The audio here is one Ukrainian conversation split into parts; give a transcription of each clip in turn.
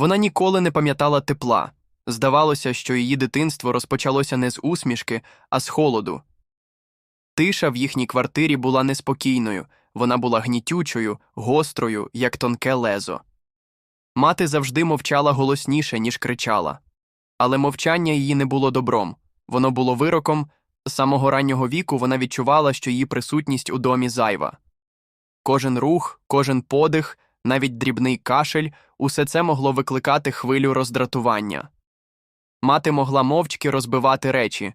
Вона ніколи не пам'ятала тепла. Здавалося, що її дитинство розпочалося не з усмішки, а з холоду. Тиша в їхній квартирі була неспокійною, вона була гнітючою, гострою, як тонке лезо. Мати завжди мовчала голосніше, ніж кричала. Але мовчання її не було добром, воно було вироком. З самого раннього віку вона відчувала, що її присутність у домі зайва. Кожен рух, кожен подих, навіть дрібний кашель усе це могло викликати хвилю роздратування. Мати могла мовчки розбивати речі,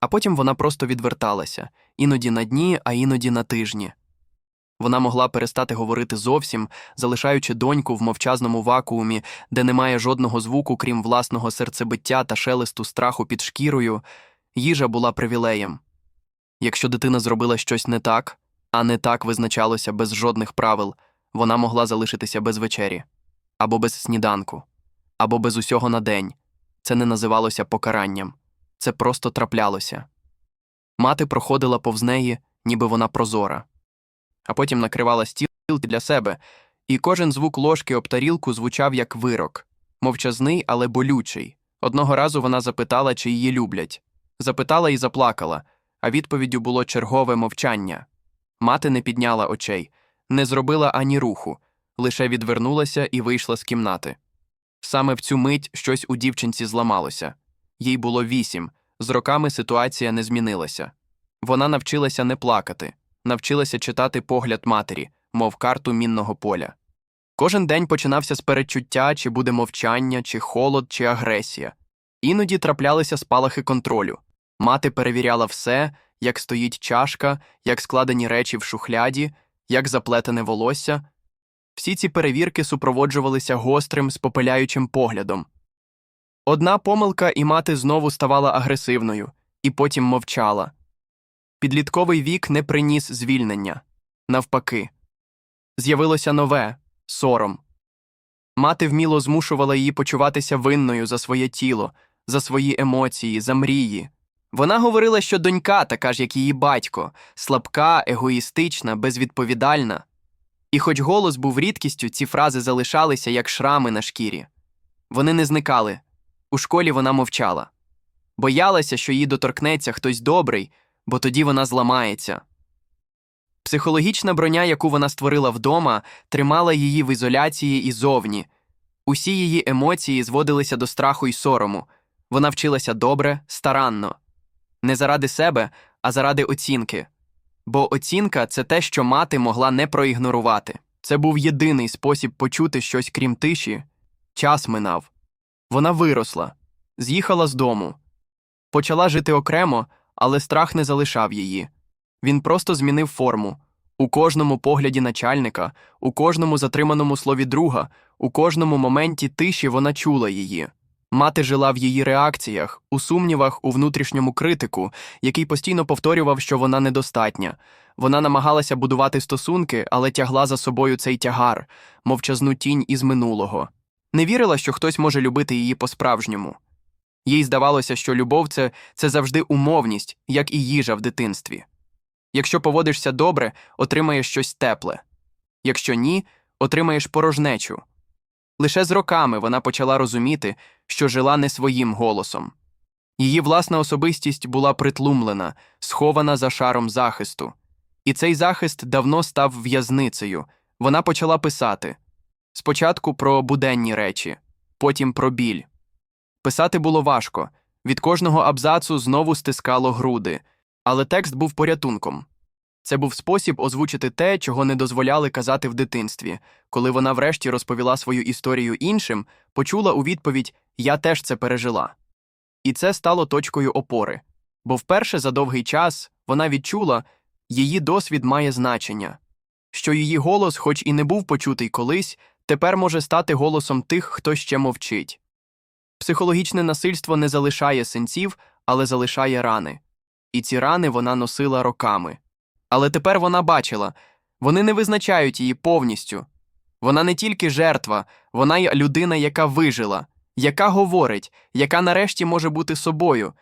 а потім вона просто відверталася іноді на дні, а іноді на тижні. Вона могла перестати говорити зовсім, залишаючи доньку в мовчазному вакуумі, де немає жодного звуку, крім власного серцебиття та шелесту страху під шкірою. Їжа була привілеєм. Якщо дитина зробила щось не так, а не так визначалося без жодних правил, вона могла залишитися без вечері, або без сніданку, або без усього на день. Це не називалося покаранням, це просто траплялося. Мати проходила повз неї, ніби вона прозора, а потім накривала стіл для себе, і кожен звук ложки об тарілку звучав як вирок, мовчазний, але болючий. Одного разу вона запитала, чи її люблять. Запитала і заплакала, а відповіддю було чергове мовчання. Мати не підняла очей, не зробила ані руху, лише відвернулася і вийшла з кімнати. Саме в цю мить щось у дівчинці зламалося. Їй було вісім, з роками ситуація не змінилася. Вона навчилася не плакати, навчилася читати погляд матері, мов карту мінного поля. Кожен день починався з передчуття, чи буде мовчання, чи холод, чи агресія. Іноді траплялися спалахи контролю. Мати перевіряла все, як стоїть чашка, як складені речі в шухляді, як заплетене волосся. Всі ці перевірки супроводжувалися гострим, спопиляючим поглядом. Одна помилка, і мати знову ставала агресивною, і потім мовчала. Підлітковий вік не приніс звільнення. Навпаки, з'явилося нове сором. Мати вміло змушувала її почуватися винною за своє тіло, за свої емоції, за мрії. Вона говорила, що донька, така ж, як її батько, слабка, егоїстична, безвідповідальна. І хоч голос був рідкістю, ці фрази залишалися як шрами на шкірі. Вони не зникали. У школі вона мовчала. Боялася, що їй доторкнеться хтось добрий, бо тоді вона зламається. Психологічна броня, яку вона створила вдома, тримала її в ізоляції і зовні. Усі її емоції зводилися до страху й сорому. Вона вчилася добре, старанно. Не заради себе, а заради оцінки. Бо оцінка це те, що мати могла не проігнорувати. Це був єдиний спосіб почути щось крім тиші. Час минав. Вона виросла, з'їхала з дому. Почала жити окремо, але страх не залишав її. Він просто змінив форму. У кожному погляді начальника, у кожному затриманому слові друга, у кожному моменті тиші вона чула її. Мати жила в її реакціях, у сумнівах, у внутрішньому критику, який постійно повторював, що вона недостатня. Вона намагалася будувати стосунки, але тягла за собою цей тягар, мовчазну тінь із минулого. Не вірила, що хтось може любити її по-справжньому. Їй здавалося, що любов це, це завжди умовність, як і їжа в дитинстві. Якщо поводишся добре, отримаєш щось тепле. Якщо ні, отримаєш порожнечу. Лише з роками вона почала розуміти, що жила не своїм голосом. Її власна особистість була притлумлена, схована за шаром захисту. І цей захист давно став в'язницею. Вона почала писати спочатку про буденні речі, потім про біль. Писати було важко, від кожного абзацу знову стискало груди, але текст був порятунком. Це був спосіб озвучити те, чого не дозволяли казати в дитинстві. Коли вона врешті розповіла свою історію іншим, почула у відповідь Я теж це пережила. І це стало точкою опори. Бо вперше за довгий час вона відчула, її досвід має значення, що її голос, хоч і не був почутий колись, тепер може стати голосом тих, хто ще мовчить. Психологічне насильство не залишає синців, але залишає рани. І ці рани вона носила роками. Але тепер вона бачила вони не визначають її повністю. Вона не тільки жертва, вона й людина, яка вижила, яка говорить, яка нарешті може бути собою,